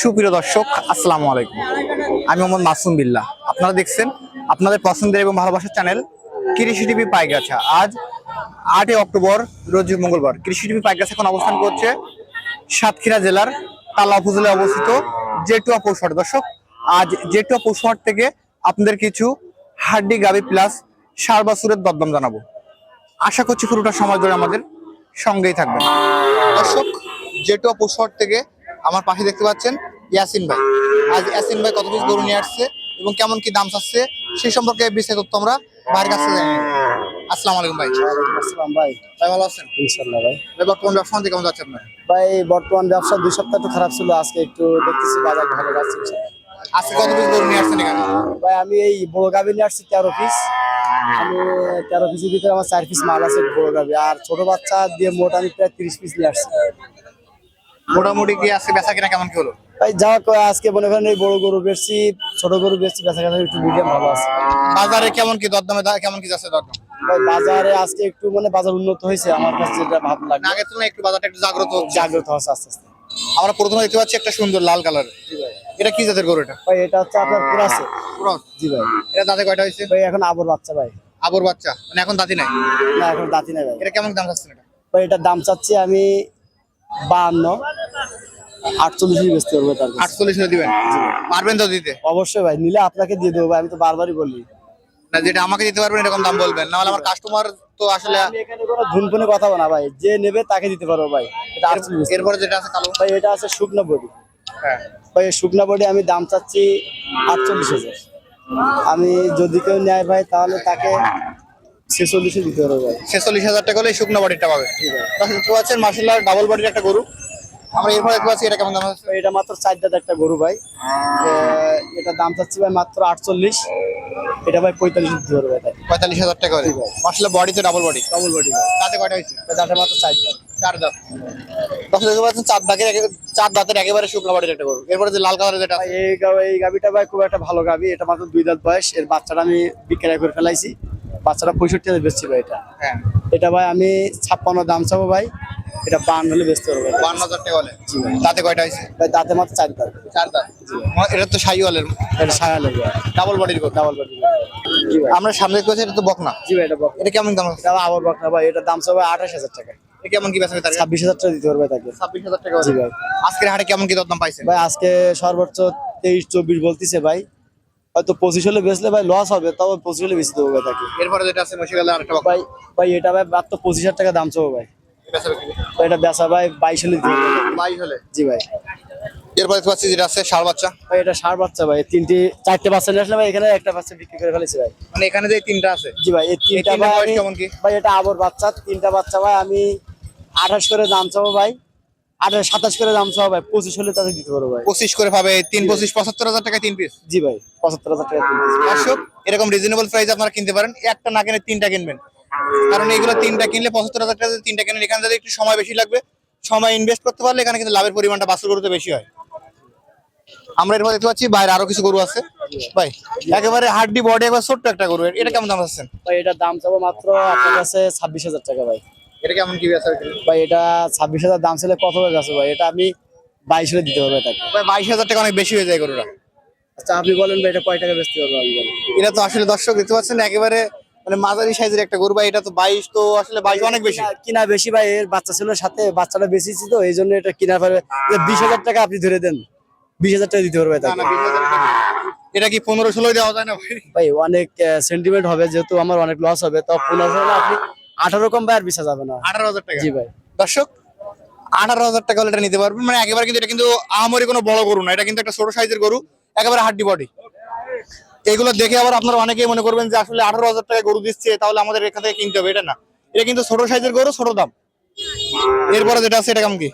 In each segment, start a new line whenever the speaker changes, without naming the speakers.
সুপ্রিয় দর্শক, আসসালামু আলাইকুম। আমি মোহাম্মদ মাসুম বিল্লাহ। আপনারা দেখছেন আপনাদের পছন্দের এবং ভালোবাসার চ্যানেল কৃষি টিভি পাইগাছা। আজ আটই অক্টোবর, রোজ মঙ্গলবার। কৃষি টিভি পাইগাছা এখন অবস্থান করছে সাতক্ষীরা জেলার তালা উপজেলায় অবস্থিত জেটুয়া পৌষহাট। দর্শক, আজ জেটুয়া পৌষহাট থেকে আপনাদের কিছু হাড্ডি গাবি প্লাস সার বাসুরের জানাব। আশা করছি পুরোটা সময় ধরে আমাদের সঙ্গেই থাকবেন। দর্শক, জেটুয়া পৌষহাট থেকে আমার পাশে দেখতে পাচ্ছেন ইয়াসিন ভাই। আজ ইয়াসিন ভাই কত পিস গরু নিয়ে আসছে এবং কেমন কি দাম চাচ্ছে সেই সম্পর্কে বিস্তারিত তথ্য আমরা ভাইয়ের কাছে জানি। আসসালামু আলাইকুম ভাই।
আসসালাম ভাই।
ভাই ভালো আছেন?
ভাই।
ভাই বর্তমান ব্যবসা কেমন যাচ্ছে আপনার?
ভাই বর্তমান ব্যবসা দুই সপ্তাহ খারাপ ছিল আজকে একটু দেখতেছি বাজার ভালো যাচ্ছে
আজকে কত পিস গরু নিয়ে আসছেন এখানে?
ভাই আমি এই বড় গাভি নিয়ে আসছি তেরো পিস। আমি তেরো পিসের ভিতরে আমার চার পিস মাল আছে বড় গাভি আর ছোট বাচ্চা দিয়ে মোট আমি প্রায় তিরিশ পিস নিয়ে আসছি।
মোটামুটি কি আজকে বেচা কিনা কেমন কি হলো?
ভাই করে আজকে মনে করেন এই বড় গরু বেশি ছোট গরু বেশি বেচা কেনা একটু মিডিয়াম ভালো আছে।
বাজারে কেমন কি দরদামে কেমন কি যাচ্ছে দরদাম?
ভাই বাজারে আজকে একটু মানে বাজার উন্নত হয়েছে আমার কাছে যেটা ভাব লাগে।
আগের তুলনায় একটু বাজারটা একটু জাগ্রত
জাগ্রত হচ্ছে আস্তে আস্তে।
আমরা প্রথমে দেখতে পাচ্ছি একটা সুন্দর লাল কালার। এটা কি জাতের গরু এটা?
ভাই এটা হচ্ছে আপনার পুরাছে
ক্রস।
জি ভাই।
এটা দাঁতে কয়টা হয়েছে?
ভাই এখন আবর বাচ্চা ভাই।
আবর বাচ্চা। মানে এখন দাঁতি নাই?
না এখন দাঁতি নাই ভাই।
এটা কেমন দাম চাচ্ছেন এটা?
ভাই এটার দাম চাচ্ছি আমি বাহান্ন। আটচল্লিশ বেচতে পারব তার কাছে।
আটচল্লিশ দিবেন? পারবেন তো দিতে?
অবশ্যই ভাই নিলে আপনাকে দিয়ে দেবো ভাই আমি তো বারবারই বলি।
না যেটা আমাকে দিতে পারবেন এরকম দাম বলবেন। নাহলে আমার কাস্টমার তো আসলে
আমি এখানে কোনো ধুনফুনে কথা বলা ভাই যে নেবে তাকে দিতে পারব ভাই। এটা আটচল্লিশ।
এরপরে যেটা আছে কালো
ভাই এটা আছে শুকনো বডি।
হ্যাঁ।
ভাই এই শুকনো বডি আমি দাম চাচ্ছি আটচল্লিশ হাজার। আমি যদি কেউ নেয় ভাই তাহলে তাকে ছেচল্লিশে দিতে পারব ভাই।
ছেচল্লিশ হাজার টাকা হলে এই শুকনো বাড়িটা পাবে। মার্শাল্লাহ ডাবল বডির একটা গরু। আমরা এরপরে দেখতে পাচ্ছি এটা কেমন দাম
এটা মাত্র চার একটা গরু ভাই। এটা দাম চাচ্ছি ভাই মাত্র আটচল্লিশ। এটা ভাই পঁয়তাল্লিশ ভাই।
হাজার টাকা করে। মার্শাল্লাহ বডি তো ডাবল বডি
ডবল বডি
তাতে কয়টা হয়েছে?
মাত্র চার দাঁত।
চার দাঁত। দর্শক দেখতে পাচ্ছেন চার দাঁতের চার দাঁতের একেবারে শুকনো বাড়ির একটা গরু। এরপরে যে লাল কালারের যেটা
এই এই গাবিটা ভাই খুব একটা ভালো গাবি এটা মাত্র দুই দাঁত বয়স। এর বাচ্চাটা আমি বিক্রয় করে ফেলাইছি। বাচ্চাটা পঁয়ষট্টি হাজার বেচছি ভাই এটা।
হ্যাঁ।
এটা ভাই আমি ছাপ্পান্ন দাম চাবো ভাই। এটা বান্ন হলে বেচতে পারব।
বান্ন হাজার টাকা হলে? দাঁতে কয়টা হয়েছে?
দাঁতে মাত্র চার দাঁত।
চার দাঁত? এটা তো সাইওয়ালের
এটা
ডাবল বডির
ডাবল বডি
আমরা সামনে এটা তো বকনা।
জি ভাই এটা বক
এটা কেমন দাম
এটা আবার বক না ভাই এটা দাম চাবো আঠাশ হাজার টাকা।
কেমন কি বেচা
ছাব্বিশ হাজার টাকা দিতে পারবে তাকে।
ছাব্বিশ হাজার টাকা
জি ভাই।
আজকের হাটে কেমন কি দরদাম পাইছেন?
ভাই আজকে সর্বোচ্চ তেইশ চব্বিশ বলতেছে ভাই। হয়তো পঁচিশ হলে বেচলে ভাই লস হবে তবে পঁচিশ হলে দেবো ভাই তাকে।
এরপরে যেটা আছে আরেকটা বকনা।
ভাই ভাই এটা ভাই মাত্র পঁচিশ হাজার টাকা দাম চাবো ভাই।
বেচা বিক্রি?
এটা বেচা ভাই বাইশ হলে।
বাইশ হলে?
জি ভাই।
এরপরে দেখতে পাচ্ছি যেটা আছে ষাড় বাচ্চা।
ভাই এটা সার বাচ্চা ভাই তিনটি চারটে বাচ্চা নিয়ে আসলে ভাই এখানে একটা বাচ্চা বিক্রি করে ফেলেছি ভাই।
মানে এখানে যে তিনটা আছে?
জি ভাই এই তিনটা
তিনটা
ভাই আমি-
কেমন কি?
ভাই এটা আবর বাচ্চা তিনটা বাচ্চা ভাই আমি আঠাশ করে দাম চাবো ভাই। আঠাশ সাতাশ করে দাম চাবো ভাই পঁচিশ হলে তাদের দিতে পারব ভাই।
পঁচিশ করে পাবে তিন পঁচিশ পঁচাত্তর হাজার টাকা তিন পিস
জি ভাই পঁচাত্তর হাজার টাকা তিন।
দর্শক এরকম রিজনেবল প্রাইস আপনারা কিনতে পারেন। একটা না কিনে তিনটা কিনবেন। কারণ এগুলো তিনটা কিনলে পঁচাত্তর হাজার টাকা তিনটা কিনলে এখানে যদি একটু সময় বেশি লাগবে সময় ইনভেস্ট করতে পারলে এখানে কিন্তু লাভের পরিমাণটা বাছুর গরুতে বেশি হয়। আমরা এরপর দেখতে পাচ্ছি বাইরে আরও কিছু গরু আছে। ভাই একেবারে হাড্ডি বডি একবার ছোট্ট একটা গরু। এটা কেমন দাম আছেন
ভাই এটার দাম চাবো মাত্র আপনার কাছে ছাব্বিশ হাজার টাকা ভাই।
এটা কেমন কি বেচা
ভাই এটা ছাব্বিশ হাজার দাম ছিল কত হয়ে গেছে ভাই? এটা আমি বাইশ হলে দিতে পারব তাকে
ভাই বাইশ হাজার টাকা অনেক বেশি হয়ে যায় গরুটা।
আচ্ছা আপনি বলেন ভাই এটা কয় টাকা বেচতে পারব আমি বলেন।
এটা তো আসলে দর্শক দেখতে পাচ্ছেন একেবারে মানে মাঝারি সাইজের একটা গরু ভাই এটা তো বাইশ তো আসলে বাইশ অনেক বেশি।
কিনা- বেশি ভাই এর বাচ্চা ছিল সাথে বাচ্চাটা বেশিছি তো এই জন্য এটা কিনা পারবে বিশ হাজার টাকা আপনি ধরে দেন বিশ হাজার টাকা দিতে পারবে তাকে।
না, 20,000 টাকা। এটা কি পনেরো ষোলো দেওয়া যায় না ভাই?
ভাই অনেক সেন্টিমেন্ট হবে যেহেতু আমার অনেক লস হবে তো পনেরো হলে আপনি আঠারো কম ভাই আর বিশ যাবে না।
আঠারো হাজার টাকা।
জি ভাই।
দর্শক আঠারো হাজার টাকা হলে এটা নিতে পারবেন। মানে একেবারে কিন্তু এটা কিন্তু আহামরি কোনো বড় গরু না এটা কিন্তু একটা ছোট সাইজের গরু একেবারে হাড্ডি বডি। এগুলো দেখে আবার আপনারা অনেকেই মনে করবেন যে আসলে আঠারো হাজার টাকা গরু দিচ্ছে তাহলে আমাদের এখান থেকে কিনতে হবে এটা না। এটা কিন্তু ছোট সাইজের গরু ছোট দাম। এরপরে যেটা আছে এটা কেমন কি?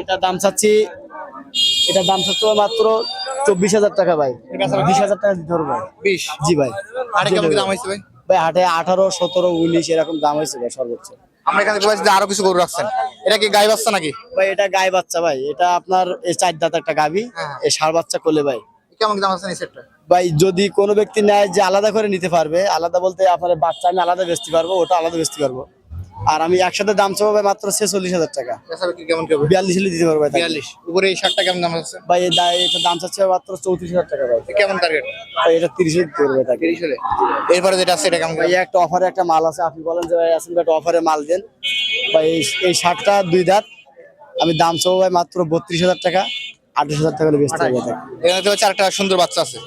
এটার দাম চাচ্ছি এটার দাম চাচ্ছি মাত্র চব্বিশ হাজার টাকা ভাই। বিশ হাজার টাকা দিতে পারব ভাই।
বিশ?
জি ভাই।
কেমন দাম হয়েছে ভাই।
ভাই? হাটে আঠারো সতেরো উনিশ এরকম দাম হয়েছে ভাই সর্বোচ্চ।
আমরা এখানে দেখতে আরও কিছু গরু রাখছেন। এটা কি গাই বাচ্চা নাকি?
ভাই এটা গাই বাচ্চা ভাই। এটা আপনার এই চার দাঁত একটা গাবি
হ্যাঁ।
এই ষাড় বাচ্চা করলে ভাই।
কেমন দাম আছে এই সেটটা
ভাই যদি কোনো ব্যক্তি নেয় যে আলাদা করে নিতে পারবে আলাদা বলতে আপনার বাচ্চা আমি আলাদা বেচতে পারব ওটা আলাদা বেচতে পারব। আর আমি একসাথে দাম চাবো ভাই মাত্র ছেচল্লিশ হাজার টাকা।
কেমন
বিয়াল্লিশ হলে দিতে পারব
বিয়াল্লিশ। উপরে এই শার্টটা কেমন দাম আছে?
ভাই এটা দাম চাচ্ছে মাত্র চৌত্রিশ হাজার টাকা ভাই।
কেমন টার্গেট
ভাই এটা তিরিশ দিতে পারবে তাকে।
তিরিশ হলে? এরপরে যেটা আছে এটা কেমন
ভাই একটা অফারে একটা মাল আছে। আপনি বলেন যে ভাই আসেন একটা অফারে মাল দেন। ভাই এই এই শার্টটা দুই দাঁত। আমি দাম চাবো ভাই মাত্র বত্রিশ হাজার টাকা। আঠাশ হাজার টাকা বেচতে হবে
এখানে তো হচ্ছে আরেকটা সুন্দর বাচ্চা আছে।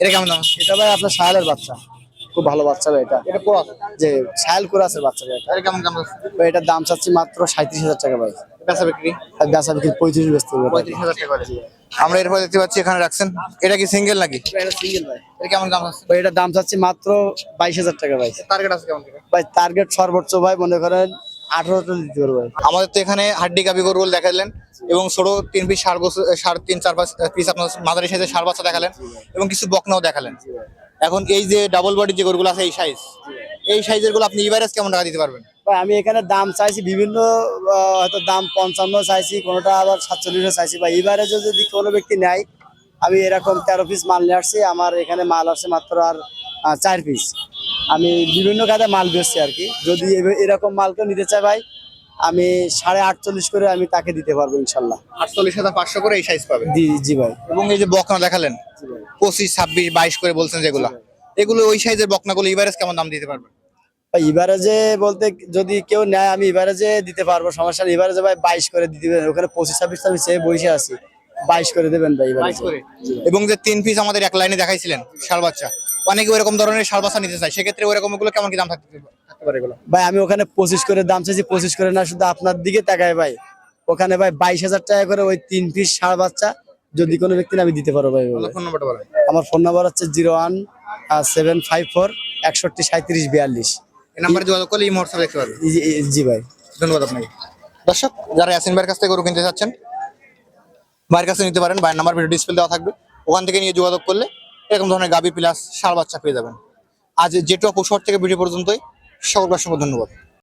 এটা কেমন দাম?
এটা ভাই আপনার সায়ালের বাচ্চা। খুব ভালো বাচ্চা ভাই এটা।
এটা ক্রস
যে সায়াল করে আছে বাচ্চা এটা।
কেমন দাম
ভাই এটার দাম চাচ্ছি মাত্র সাঁত্রিশ হাজার টাকা ভাই।
বেচা বিক্রি?
আর বেচা বিক্রি পঁয়ত্রিশ বেচতে হবে
পঁয়ত্রিশ হাজার টাকা। আমরা এরপর দেখতে পাচ্ছি এখানে রাখছেন। এটা কি সিঙ্গেল নাকি?
এটা সিঙ্গেল ভাই।
এটা কেমন দাম আছে?
ভাই এটার দাম চাচ্ছি মাত্র বাইশ হাজার টাকা ভাই।
টার্গেট আছে কেমন
ভাই টার্গেট সর্বোচ্চ ভাই মনে করেন আঠারোটা দিতে পারব
আমাদের তো এখানে হাড্ডি কাবি গরুল দেখালেন এবং ষোলো তিন পিস সার বছর সার তিন চার পাঁচ পিস আপনার মাদারি সাইজের সার বাচ্চা দেখালেন এবং কিছু বকনাও দেখালেন। এখন এই যে ডাবল বডির যে গরুগুলো আছে এই সাইজ এই সাইজেরগুলো আপনি ইভারেজ কেমন টাকা দিতে পারবেন?
আমি এখানে দাম চাইছি বিভিন্ন হয়তো দাম পঞ্চান্ন চাইছি কোনোটা আবার সাতচল্লিশও চাইছি। বা এবারে যদি কোনো ব্যক্তি নেয় আমি এরকম তেরো পিস মাল নিয়ে আসছি আমার এখানে মাল আসছে মাত্র আর চার পিস আমি বিভিন্ন কাজে মাল বেচছি আর কি। যদি এরকম মাল কেউ নিতে চায় ভাই আমি সাড়ে আটচল্লিশ করে আমি তাকে দিতে পারব ইনশাল্লাহ।
আটচল্লিশ হাজার পাঁচশো করে এই সাইজ পাবে
জি জি ভাই।
এবং এই যে বকনা দেখালেন পঁচিশ ছাব্বিশ বাইশ করে বলছেন যেগুলো। এগুলো ওই সাইজের বকনাগুলো ইভারেজ কেমন দাম দিতে পারবেন
ইভারেজে বলতে যদি কেউ নেয় আমি ইভারেজে দিতে পারব সমস্যা নেই। এবারেজে ভাই বাইশ করে দিতে ওখানে পঁচিশ ছাব্বিশ আমি সে বসে আছি। বাইশ করে দেবেন ভাই
বাইশ করে। এবং যে তিন পিস আমাদের এক লাইনে দেখাইছিলেন ষাড় বাচ্চা। অনেকে ওরকম ধরনের ষাড় বাচ্চা নিতে চায় সেক্ষেত্রে ওরকমগুলো কেমন কি দাম থাকতে পারে? এগুলো?
ভাই আমি ওখানে পঁচিশ করে দাম চাইছি পঁচিশ করে না শুধু আপনার দিকে তাকায় ভাই। ওখানে ভাই বাইশ হাজার টাকা করে ওই তিন পিস ষাড় বাচ্চা যদি কোনো ব্যক্তি আমি দিতে পারব ভাই
ফোন নাম্বারটা বলেন।
আমার ফোন নাম্বার হচ্ছে zero one seven five four একষট্টি সাঁত্রিশ বিয়াল্লিশ।
এই নাম্বারে যোগাযোগ করলে এই মুহূর্তে দেখতে পারবেন।
জি ভাই।
ধন্যবাদ আপনাকে। দর্শক যারা ইয়াসিন ভাইয়ের কাছ থেকে গরু কিনতে চাচ্ছেন ভাইয়ের কাছে নিতে পারেন, ভাইয়ের নাম্বার ভিডিও ডিসপ্লে দেওয়া থাকবে। ওখান থেকে নিয়ে যোগাযোগ করলে এরকম ধরনের গাবি প্লাস সার বাচ্চা পেয়ে যাবেন। আজ যেটুকু শহর থেকে ভিডিও পর্যন্তই সকল অসংখ্য ধন্যবাদ।